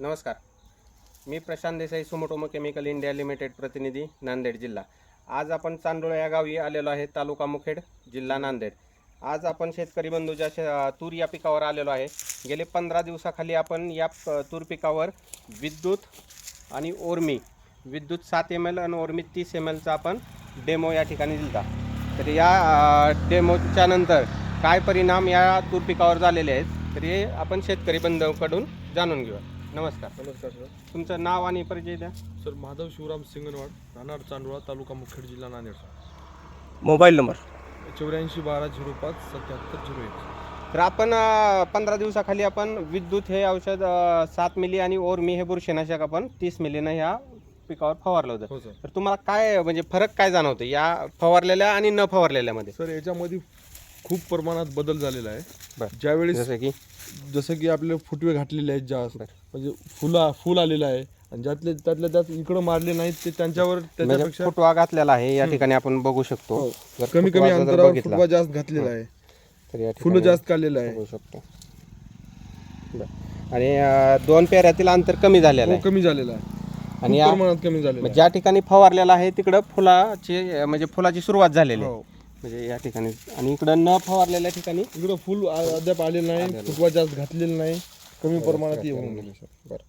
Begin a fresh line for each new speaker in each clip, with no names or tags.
नमस्कार. मी Prashant Desai Sumitomo chemical India limited प्रतिनिधी नांदेड जिल्हा. आज आपण चांदोळा या गावी आलेलो आहे तालुका मुखेड जिल्हा नांदेड. आज आपण शेतकरी बंधूच्या शे तूर या पिकावर आलेलो आहे. गेले पंधरा दिवसाखाली आपण या तूर पिकावर विद्युत आणि ओर्मी विद्युत सात एम एल आणि ओर्मी तीस एम एलचा आपण डेमो या ठिकाणी दिला तर या डेमोच्या नंतर काय परिणाम या तूर पिकावर झालेले आहेत तर हे आपण शेतकरी बंधूकडून जाणून घेऊया. नमस्कार.
नमस्कार सर
तुमचं नाव आणि परिचय द्या.
सर माधव शिवराम सिंगनवाड राहणार चांदोळा तालुका मुखेड जिल्हा नांदेड सर
मोबाईल नंबर.
चौऱ्याऐंशी बारा झिरो पाच सत्याहत्तर झिरो एक.
तर आपण पंधरा दिवसाखाली आपण विद्युत हे औषध अ, सात मिली आणि ओरमी हे बुरशीनाशक आपण तीस मिलीनं ह्या पिकावर फवारलं होतं.
हो सर
तर तुम्हाला काय म्हणजे फरक काय जाणवतं या फवारलेल्या आणि न फवारलेल्यामध्ये?
सर याच्यामध्ये खूप प्रमाणात बदल झालेला आहे.
बरं.
ज्यावेळेस
जसं की?
जसं की आपले फुटवे घातलेले आहेत जास्त. म्हणजे फुला फुल आलेलं आहे. आणि ज्यातले त्यातल्या त्यात इकडं मारले नाहीत ते त्यांच्यावर
म्हणजे
त्याच्यापेक्षा
फुटवा घातलेला आहे या ठिकाणी आपण बघू शकतो.
हो.
जर
कमी
फुटवा
कमी
जर
अंतरावर
बघितला,
फुटवा जास्त घातलेला आहे.
तर या
फुलं
ठिकाणी
जास्त काढलेलं आहे.
बघू शकतो. बरं. आणि अ, दोन पेऱ्यातील अंतर कमी झालेलं
हो,
आहे.
कमी झालेला आहे.
आणि
खूप
या-
प्रमाणात कमी झालेलं
ज्या ठिकाणी फवारलेला आहे तिकडं फुलाची म्हणजे फुलाची सुरुवात झालेली आहे.
हो.
म्हणजे या ठिकाणी. आणि इकडं न फवारलेल्या ठिकाणी
इकडं फुल अद्याप आलेलं नाही फुटवा जास्त घातलेला नाही. कमी प्रमाणात येऊन गेले सर.
बरं.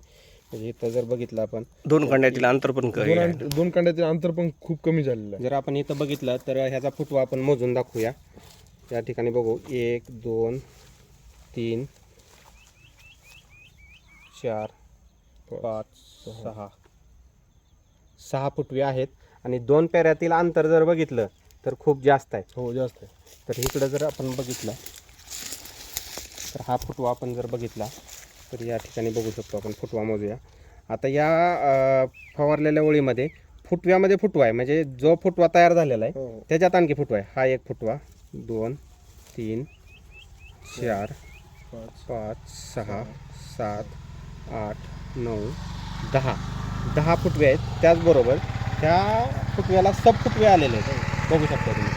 म्हणजे इथं जर बघितलं आपण
दोन खंडातील अंतर पण कमी
दोन
आहे.
अंत- दोन कांड्याचे अंतर पण खूप कमी झालेलं
जर आपण इथं बघितलं तर ह्याचा फुटवा आपण मोजून दाखवूया. या ठिकाणी बघू. एक दोन तीन चार पाच सहा. सहा फुटवे आहेत. आणि दोन पेऱ्यातील अंतर जर बघितलं तर खूप जास्त आहे.
हो जास्त आहे.
तर इकडं जर आपण बघितलं तर हा फुटवा आपण जर बघितला तर या ठिकाणी बघू शकतो आपण फुटवा मोजूया. आता या अ, फवारलेल्या ओळीमध्ये फुटव्यामध्ये फुटवा आहे. म्हणजे जो फुटवा तयार झालेला आहे
हो.
त्याच्यात आणखी फुटवा आहे. हा एक फुटवा. दोन तीन चार
पाच
पाच सहा सात आठ नऊ दहा. दहा फुटवे आहेत. त्याचबरोबर त्या फुटव्याला सब फुटवे आलेले आहेत. बघू शकता तुम्ही.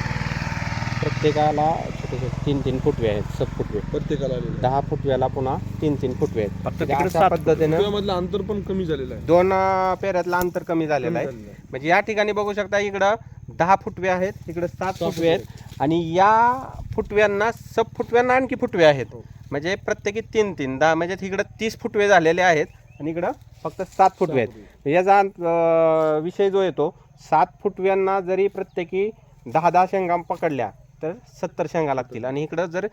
प्रत्येकाला छोटे छोटे तीन तीन फुटवे आहेत सब फुटवे.
प्रत्येकाला आलेलं आहे
दहा फुटव्याला पुन्हा तीन तीन फुटवे आहेत.
फक्त
म्हणजे
तिकडे
अशा
सात
पद्धतीनं
फुटव्यामधलं अंतर पण कमी झालेलं आहे.
दोन अं, पेऱ्यातलं अंतर कमी झालेलं आहे.
झालेलं आहे.
म्हणजे या ठिकाणी बघू शकता इकडं दहा फुटवे आहेत इकडं सात फुटवे आहेत. आणि या फुटव्यांना सब फुटव्यांना आणखी फुटवे आहेत.
हो.
म्हणजे प्रत्येकी तीन तीन दहा म्हणजे तिकडं तीस फुटवे झालेले आहेत आणि इकडं फक्त सात फुटवे आहेत. याचा अं, विषय जो येतो सात फुटव्यांना जरी प्रत्येकी दहा दहा शेंगा पकडल्या तर सत्तर शेंगा लागतील. आणि इकडं जर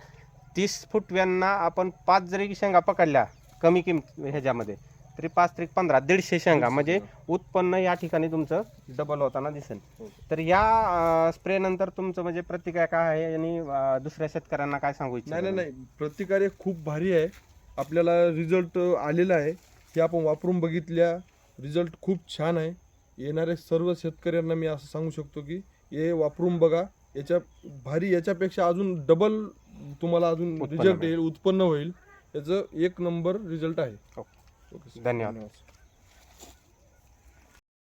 तीस फुटव्यांना आपण पाच जरी शेंगा पकडल्या कमी किंमत ह्याच्यामध्ये तरी पाच तरी पंधरा दीडशे शेंगा म्हणजे उत्पन्न या ठिकाणी तुमचं डबल होताना दिसेल.
हो.
तर या स्प्रे नंतर तुमचं म्हणजे प्रतिक्रिया काय आहे आणि दुसऱ्या शेतकऱ्यांना काय सांगू इच्छिता
नाही नाही नाही. प्रतिकार्य खूप भारी आहे. आपल्याला रिझल्ट आलेला आहे. हे आपण वापरून बघितल्या. रिझल्ट खूप छान आहे. येणाऱ्या सर्व शेतकऱ्यांना मी असं सांगू शकतो की हे वापरून बघा याच्या भारी याच्यापेक्षा अजून डबल तुम्हाला अजून रिझल्ट. येईल उत्पन्न होईल याचं एक नंबर रिझल्ट आहे
हो.
Okay sir.
धन्यवाद